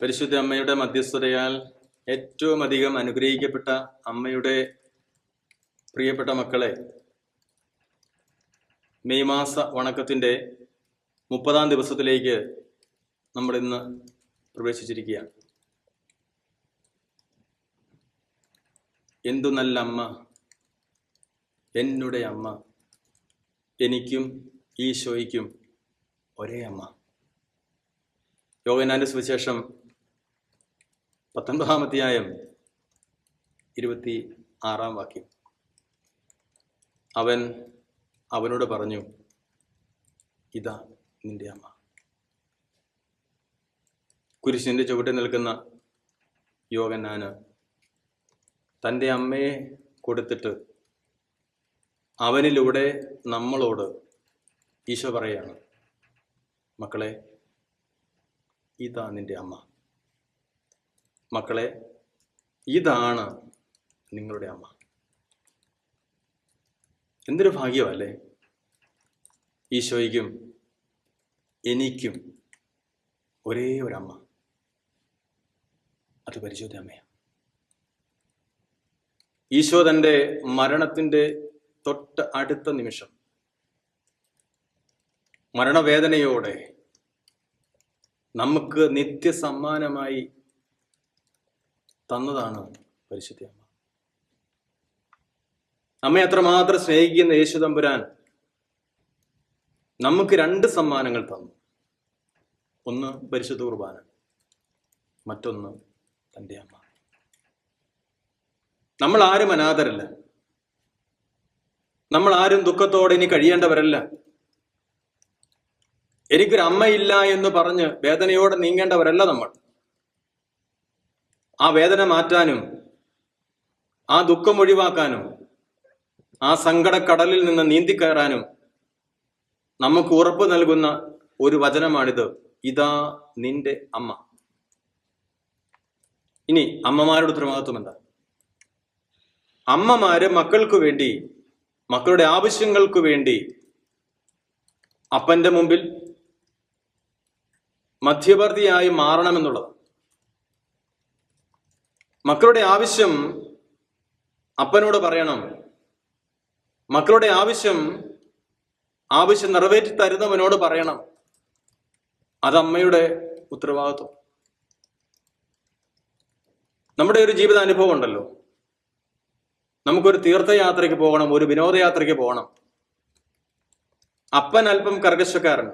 പരിശുദ്ധ അമ്മയുടെ മധ്യസ്ഥതയാൽ ഏറ്റവും അധികം അനുഗ്രഹിക്കപ്പെട്ട അമ്മയുടെ പ്രിയപ്പെട്ട മക്കളെ മെയ് മാസ വണക്കത്തിന്റെ മുപ്പതാം ദിവസത്തിലേക്ക് നമ്മൾ ഇന്ന് പ്രവേശിച്ചിരിക്കുകയാണ്. എന്തു നല്ല അമ്മ എന്നുടെ അമ്മ എനിക്കും ഈശോയ്ക്കും ഒരേ അമ്മ. യോഗനാന്റെ സുവിശേഷം പത്തൊൻപതാം അധ്യായം ഇരുപത്തി ആറാം വാക്യം. അവൻ അവനോട് പറഞ്ഞു ഇതാ നിന്റെ അമ്മ. കുരിശിന്റെ ചുവട്ടിൽ നിൽക്കുന്ന യോഗനാന് തന്റെ അമ്മയെ കൊടുത്തിട്ട് അവനിലൂടെ നമ്മളോട് ഈശോ പറയാണ് മക്കളെ ഇതാ നിന്റെ അമ്മ. മക്കളെ ഇതാണ് നിങ്ങളുടെ അമ്മ. എന്തൊരു ഭാഗ്യമല്ലേ? ഈശോയ്ക്കും എനിക്കും ഒരേ ഒരമ്മ. അത് പരിശോധന അമ്മയാണ് ഈശോ തന്റെ മരണത്തിന്റെ തൊട്ട് അടുത്ത നിമിഷം മരണവേദനയോടെ നമുക്ക് നിത്യസമ്മാനമായി തന്നതാണ് പരിശുദ്ധി അമ്മ അമ്മയെ അത്രമാത്രം സ്നേഹിക്കുന്ന യേശു തമ്പുരാൻ നമുക്ക് രണ്ട് സമ്മാനങ്ങൾ തന്നു. ഒന്ന് പരിശുദ്ധ കുർബാന മറ്റൊന്ന് തന്റെ അമ്മ. നമ്മൾ ആരും അനാഥരല്ല. നമ്മൾ ആരും ദുഃഖത്തോടെ ഇനി കഴിയേണ്ടവരല്ല. എനിക്കൊരു അമ്മയില്ല എന്ന് പറഞ്ഞ് വേദനയോടെ നീങ്ങേണ്ടവരല്ല നമ്മൾ. ആ വേദന മാറ്റാനും ആ ദുഃഖം ഒഴിവാക്കാനും ആ സങ്കടക്കടലിൽ നിന്ന് നീന്തിക്കയറാനും നമുക്ക് ഉറപ്പ് നൽകുന്ന ഒരു വചനമാണിത്. ഇതാ നിന്റെ അമ്മ. ഇനി അമ്മമാരുടെ ഉത്തരവാദിത്വം എന്താ? അമ്മമാര് മക്കൾക്ക് വേണ്ടി മക്കളുടെ ആവശ്യങ്ങൾക്ക് വേണ്ടി അപ്പന്റെ മുമ്പിൽ മധ്യവർത്തിയായി മാറണമെന്നുള്ളത്. മക്കളുടെ ആവശ്യം അപ്പനോട് പറയണം. മക്കളുടെ ആവശ്യം ആവശ്യം നിറവേറ്റി തരുന്നവനോട് പറയണം. അത് അമ്മയുടെ ഉത്തരവാദിത്വം. നമ്മുടെ ഒരു ജീവിത അനുഭവം ഉണ്ടല്ലോ. നമുക്കൊരു തീർത്ഥയാത്രയ്ക്ക് പോകണം ഒരു വിനോദയാത്രയ്ക്ക് പോകണം. അപ്പൻ അല്പം കർഗശക്കാരൻ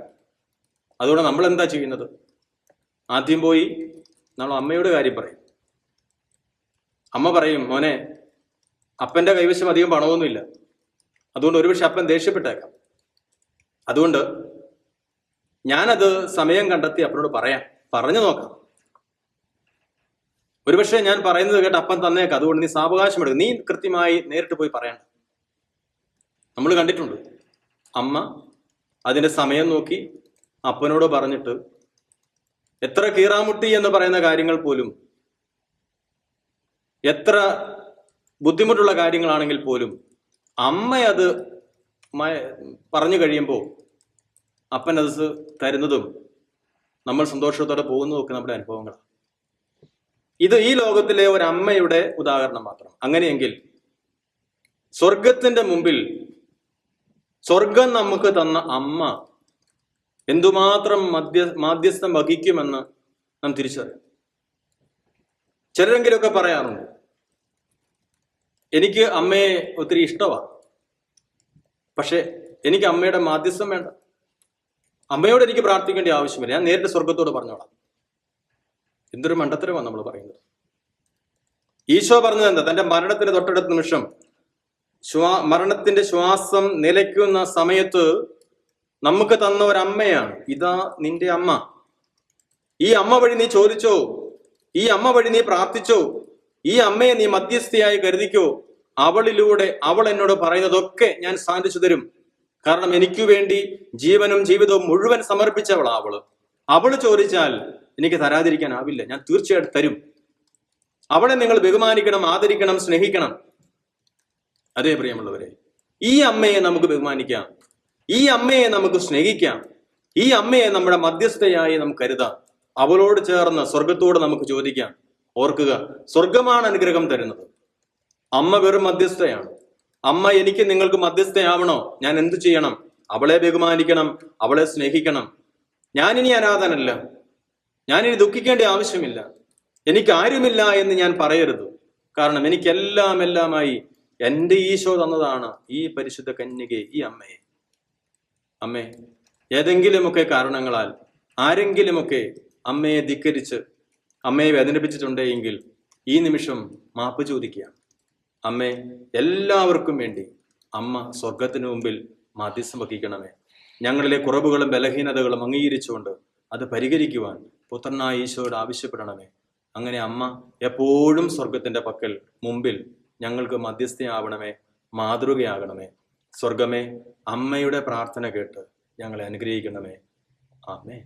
അതുകൊണ്ട് നമ്മൾ എന്താ ചെയ്യുന്നത്? ആദ്യം പോയി നമ്മൾ അമ്മയുടെ കാര്യം പറയും. അമ്മ പറയും മോനെ അപ്പന്റെ കൈവശം അധികം പണമൊന്നുമില്ല. അതുകൊണ്ട് ഒരുപക്ഷെ അപ്പൻ ദേഷ്യപ്പെട്ടേക്കാം. അതുകൊണ്ട് ഞാനത് സമയം കണ്ടെത്തി അപ്പനോട് പറയാം. പറഞ്ഞു നോക്കാം. ഒരുപക്ഷെ ഞാൻ പറയുന്നത് കേട്ട് അപ്പൻ തന്നേക്കാം. അതുകൊണ്ട് നീ സാവകാശം എടുക്കും നീ കൃത്യമായി നേരിട്ട് പോയി പറയണം. നമ്മൾ കണ്ടിട്ടുണ്ട്. അമ്മ അതിന്റെ സമയം നോക്കി അപ്പനോട് പറഞ്ഞിട്ട് എത്ര കീറാമുട്ടി എന്ന് പറയുന്ന കാര്യങ്ങൾ പോലും എത്ര ബുദ്ധിമുട്ടുള്ള കാര്യങ്ങളാണെങ്കിൽ പോലും അമ്മ അത് പറഞ്ഞു കഴിയുമ്പോൾ അപ്പൻ അത് തരുന്നതും നമ്മൾ സന്തോഷത്തോടെ പോകുന്നതും ഒക്കെ നമ്മുടെ അനുഭവങ്ങളാണ് ഇത് ഈ ലോകത്തിലെ ഒരു അമ്മയുടെ ഉദാഹരണം മാത്രം. അങ്ങനെയെങ്കിൽ സ്വർഗത്തിന്റെ മുമ്പിൽ സ്വർഗം നമുക്ക് തന്ന അമ്മ എന്തുമാത്രം മധ്യ മാധ്യസ്ഥം വഹിക്കുമെന്ന് നാം തിരിച്ചറിയും ചിലരെങ്കിലുമൊക്കെ പറയാറുണ്ട് എനിക്ക് അമ്മയെ ഒത്തിരി ഇഷ്ടമാണ് പക്ഷെ എനിക്ക് അമ്മയുടെ മാധ്യസ്ഥം വേണ്ട. അമ്മയോട് എനിക്ക് പ്രാർത്ഥിക്കേണ്ട ആവശ്യമില്ല. ഞാൻ നേരിട്ട് സ്വർഗത്തോട് പറഞ്ഞോളാം. എന്തൊരു മണ്ടത്തരമാണ് നമ്മൾ പറയുന്നത്. ഈശോ പറഞ്ഞത് എന്താ തന്റെ മരണത്തിന്റെ തൊട്ടടുത്ത നിമിഷം ശ്വാ മരണത്തിന്റെ ശ്വാസം നിലയ്ക്കുന്ന സമയത്ത് നമുക്ക് തന്ന ഒരു അമ്മയാണ് ഇതാ നിന്റെ അമ്മ. ഈ അമ്മ വഴി നീ ചോദിച്ചോ? ഈ അമ്മ വഴി നീ പ്രാർത്ഥിച്ചോ? ഈ അമ്മയെ നീ മധ്യസ്ഥയായി കരുതിക്കോ? അവളിലൂടെ അവൾ എന്നോട് പറയുന്നതൊക്കെ ഞാൻ സാധിച്ചു തരും. കാരണം എനിക്കു വേണ്ടി ജീവനും ജീവിതവും മുഴുവൻ സമർപ്പിച്ചവളാ അവൾ. അവൾ ചോദിച്ചാൽ എനിക്ക് തരാതിരിക്കാനാവില്ല. ഞാൻ തീർച്ചയായിട്ടും തരും. അവളെ നിങ്ങൾ ബഹുമാനിക്കണം ആദരിക്കണം സ്നേഹിക്കണം. അതേ പ്രിയമുള്ളവരെ ഈ അമ്മയെ നമുക്ക് ബഹുമാനിക്കാം. ഈ അമ്മയെ നമുക്ക് സ്നേഹിക്കാം. ഈ അമ്മയെ നമ്മുടെ മധ്യസ്ഥയായി നമുക്ക് കരുതാം. അവളോട് ചേർന്ന് സ്വർഗത്തോട് നമുക്ക് ചോദിക്കാം. ഓർക്കുക സ്വർഗമാണ് അനുഗ്രഹം തരുന്നത്. അമ്മ വെറും മധ്യസ്ഥയാണ്. അമ്മ എനിക്ക് നിങ്ങൾക്ക് മധ്യസ്ഥയാവണോ? ഞാൻ എന്തു ചെയ്യണം? അവളെ ബഹുമാനിക്കണം അവളെ സ്നേഹിക്കണം. ഞാനിനി അനാഥനല്ല ഞാനിനി ദുഃഖിക്കേണ്ട ആവശ്യമില്ല. എനിക്ക് ആരുമില്ല എന്ന് ഞാൻ പറയരുത്. കാരണം എനിക്കെല്ലാം എല്ലാമായി എന്റെ ഈശോ തന്നതാണ് ഈ പരിശുദ്ധ കന്യകയെ ഈ അമ്മയെ. അമ്മേ ഏതെങ്കിലുമൊക്കെ കാരണങ്ങളാൽ ആരെങ്കിലുമൊക്കെ അമ്മയെ ധിക്കരിച്ച് അമ്മയെ വേദനിപ്പിച്ചിട്ടുണ്ടെങ്കിൽ ഈ നിമിഷം മാപ്പ് ചോദിക്കുക. അമ്മേ എല്ലാവർക്കും വേണ്ടി അമ്മ സ്വർഗത്തിന് മുമ്പിൽ മധ്യസ്ഥം വഹിക്കണമേ. ഞങ്ങളിലെ കുറവുകളും ബലഹീനതകളും അംഗീകരിച്ചുകൊണ്ട് അത് പരിഹരിക്കുവാൻ പുത്രനായ ഈശോയോട് ആവശ്യപ്പെടണമേ. അങ്ങനെ അമ്മ എപ്പോഴും സ്വർഗത്തിന്റെ പക്കൽ മുമ്പിൽ ഞങ്ങൾക്ക് മധ്യസ്ഥയാവണമേ മാതൃകയാകണമേ. സ്വർഗമേ അമ്മയുടെ പ്രാർത്ഥന കേട്ട് ഞങ്ങളെ അനുഗ്രഹിക്കണമേ. ആമേ